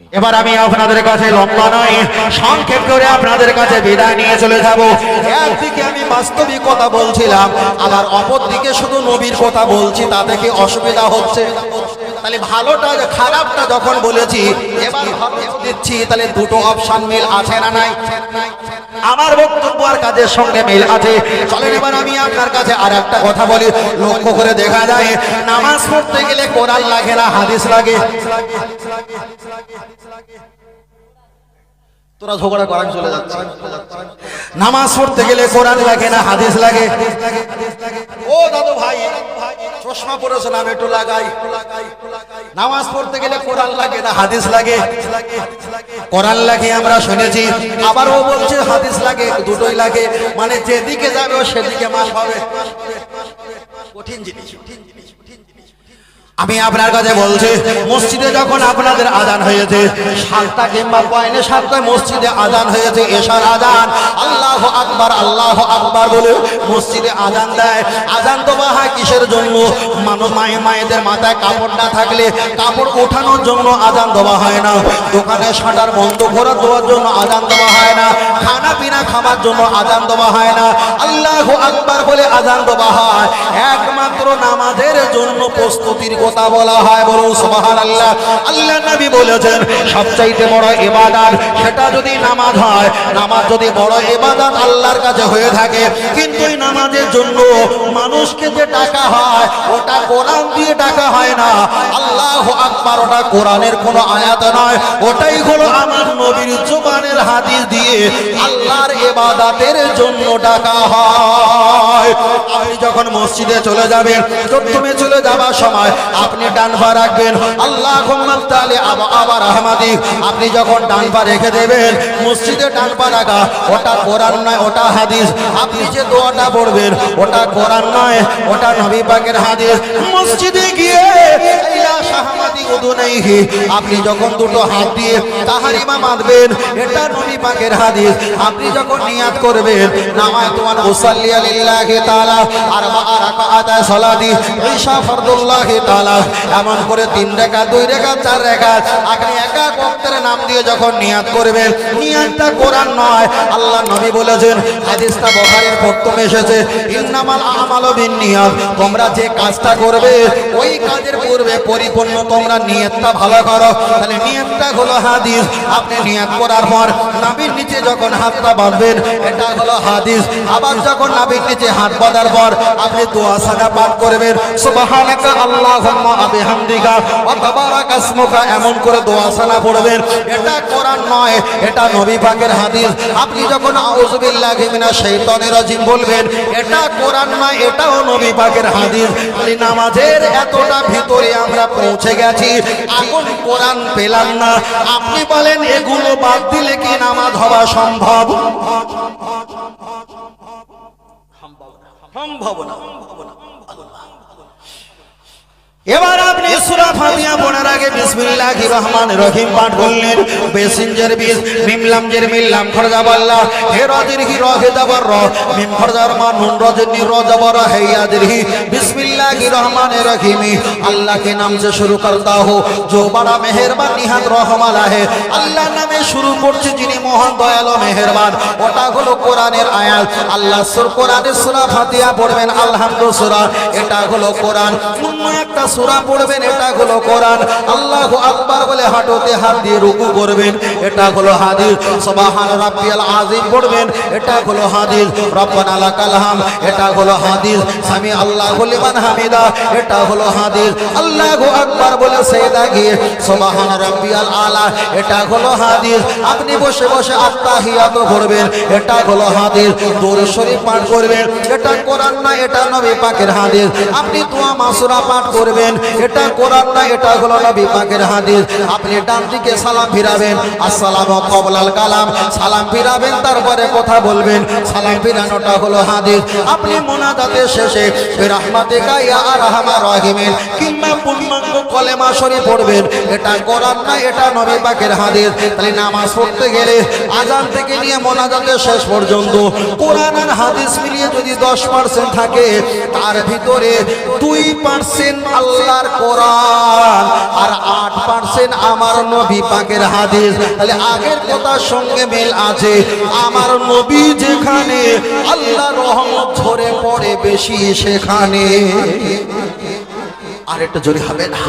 এবার আমি আপনাদের কাছে লম্বা নয়, সংক্ষেপ করে আপনাদের কাছে বিদায় নিয়ে চলে যাব। একদিকে আমি বাস্তবিক কথা বলছিলাম, আবার অপর দিকে শুধু নবীর কথা বলছি, তাতে কি অসুবিধা হচ্ছে? তাহলে ভালোটা, খারাপটা যখন বলেছি, এবার দিচ্ছি, তাহলে দুটো অপশন মিল আছে না নাই? আমার বক্তব্য আর কাজের সঙ্গে মিল আছে। চলেন এবার আমি আপনার কাছে আর একটা কথা বলি। লক্ষ্য করে দেখা যায়, নামাজ পড়তে গেলে কোরআন লাগে না, হাদিস লাগে। তোরা ঝগড়া করান চলে যাচ্ছে। নামাজ পড়তে গেলে কোরআন লাগে না হাদিস লাগে? ও দাদু ভাই চশমা পড়েছে নাম একটু লাগাই। নামাজ পড়তে গেলে কোরআন লাগে না হাদিস লাগে? কোরআন লাগে আমরা শুনেছি। আবার ও বলছে হাদিস লাগে দুটোই লাগে। মানে যেদিকে যাবে ও সেদিকে মাল পাবে কঠিন জিনিস। আমি আপনার কাছে বলছি, মসজিদে যখন আপনাদের আজান হয়েছে, সাতটা কিংবা পয়নে সাতটায় মসজিদে আজান হয়েছে, এশার আজান আল্লাহ আকবার আল্লাহ আকবার বলে মসজিদে আজান দেয়। আজান তো বা হয় কিসের জন্য? মানুষ মায়ে, মায়েদের মাথায় কাপড় না থাকলে কাপড় ওঠানোর জন্য আজান দেওয়া হয় না। দোকানে শাটার বন্ধ করার দেওয়ার জন্য আজান দেওয়া হয় না। পিনা খাবার জন্য আজান দেওয়া হয় না। আল্লাহ আকবার বলে আজান দেওয়া হয়। একমাত্র নামাজের জন্য প্রস্তুতির কথা বলা হয় বলুন সুবহান আল্লাহ আল্লাহ নবী বলেছেন, সবচাইতে বড় ইবাদত সেটা যদি নামাজ হয়, নামাজ যদি বড় ইবাদত আল্লাহর কাছে হয়ে থাকে, কিন্তু এই নামাজের জন্য মানুষকে যে টাকা হয় ওটা কোরআন দিয়ে টাকা হয় না। আল্লাহ আকবার, ওটা কোরআনের কোনো আয়াত নয়। ওটাই হলো আমার নবীর জোবানের হাদিস দিয়ে আল্লাহর এবাদাতের জন্য টাকা হয়। আপনি যখন মসজিদে চলে যাবেন, প্রথমে চলে যাবার সময় আপনি ডান পা রাখবেন। আল্লাহ তাহলে আবার আহমাদি আপনি যখন ডান পা রেখে দেবেন, মসজিদে ডান পা রাখা, ওটা কোরআন নয়, ওটা হাদিস। আপনি যে দোয়াটা পড়বেন, ওটা কোরআন নয়, ওটা নবী পাকের হাদিস। মসজিদে গিয়ে ইলা শাহমাদি উদুনাইহি আপনি যখন দুটো হাত দিয়ে তাহারিমা বাঁধবেন এটা নবী পাকের হাদিস। আপনি যখন নিয়াত করবেন, নামায় তোমার মুসাল্লি আলিল্লাহি তাআলা আর রাকাআত সালাতি, ঈশা ফরদুল্লাহি তাআলা। এমন করে তিন রেখা, দুই রেখা, চার রেখা, আপনি একা ওয়াক্তের নাম দিয়ে যখন নিয়াত করবেন, নিয়াতটা কোরআন নয়, আল্লাহ নবী বলেছেন, হাদিসটা বুখারীর প্রথমে এসেছে, ইন্নামাল আমালু বিন্নিয়াত তোমরা যে কাজটা করবে, ওই কাজের পূর্বে পরিপূর্ণ তোমরা নিয়তটা ভালো করো। তাহলে নিয়তটা হলো হাদিস। আপনি নিয়ত করার পর নাবির নিচে যখন হাতটা বাঁধবেন, এটা হলো হাদিস। আবার যখন নাবির নিচে হাত বাঁধার পর আপনি দোয়া সানা পাঠ করবেন। সুবহানাকা আল্লাহুম্মা বিহামদিকা ওয়া তাবারাকা ইসমুকা এমন করে দোয়া সানা পড়বেন। এটা কোরআন নয়, এটা নবী পাকের হাদিস। আপনি যখন আউযুবিল্লাহি মিনাশ শাইতানির রাজিম বলবেন, এটা কোরআন নয়, এটাও নবী পাকের হাদিস। নামাজের এতটা ভিতরে আমরা পৌঁছে গেছি। এখন কোরআন পেলাম না। আপনি বলেন, এগুলো বাদ দিলে কি নামাজ হওয়া সম্ভব? সম্ভব না। এবার সুরা ফাতিহা পড়ার আগে বিসমিল্লাহি রহমান রহিম পাঠ করলেন। বেসিনজার বিস মিমলাম জের মিমলাম খরজা বাল্লা, হে রাজির হি রহে দাবার র, মিম খরজার মা নুন রাজির নি রজাবার হে ইয়াদির হি। বিসমিল্লাহি রহমান রহিম আল্লাহ কে নাম সে শুরু করতা হো জো বড়া মেহেরবান, নিহাত রহমালা হে আল্লাহ নামে শুরু করছে যিনি মহান দয়ালু, মেহেরবান। ওটা হলো কোরআনের আয়াত। আল্লাহ সুর কোরআনের সুরা ফাতিয়া পড়বেন, আলহামদুলিল্লাহ, সুরা। এটা হলো কোরআন। অন্য একটা সুরা পড়বেন এটা হলো কোরআন আল্লাহু আকবার বলে হাঁটুতে হাত দিয়ে রুকু করবেন। এটা হলো হাদিস, সুবহান রাব্বিয়াল আযীম পড়বেন। এটা হলো হাদিস, রব্বানা লাকাল হাম এটা হলো হাদিস, সামি আল্লাহু লিমান হামিদা। এটা হলো হাদিস, আল্লাহু আকবার বলে সেদা গিয়ে, সুবহান রাব্বিয়াল আলা। এটা হলো হাদিস, আপনি বসে বসে আত্তাহিয়াত পড়বেন এটা হলো হাদিস দরুদ শরীফ পাঠ করবেন। এটা কোরআন না, এটা নবী পাকের হাদিস। আপনি দোয়া মাসুরা পাঠ করবেন। এটা কোরআন না এটা হলো নবী পাকের হাদিস। আপনি ডান দিকে সালাম ফিরাবেন, আসসালামু কবলাল কালাম। সালাম ফিরাবেন, তারপরে কথা বলবেন। সালাম ফিরানোটা হলো হাদিস। আপনি মোনাজাতের শেষে রাহমাতিকা ইয়া আরহামার রাহিমিন কিংবা পূর্ণাঙ্গ কলেমা শরীফ পড়বেন। এটা কোরআন না এটা নবী পাকের হাদিস। তাহলে নামাজ পড়তে গেলে আজান থেকে নিয়ে মোনাজাতের শেষ পর্যন্ত কোরআন আর হাদিস মিলিয়ে যদি দশ পার্সেন্ট থাকে, তার ভিতরে দুই পার্সেন্ট আল্লাহ আল্লাহর কোরআন আর আট পার্সেন্ট আমার নবী পাকের হাদিস। তাহলে আগের কথার সঙ্গে মিল আছে। আমার নবী যেখানে, আল্লাহ রহমত ঝরে পড়ে বেশি সেখানে। আর একটু জোরে হবে না?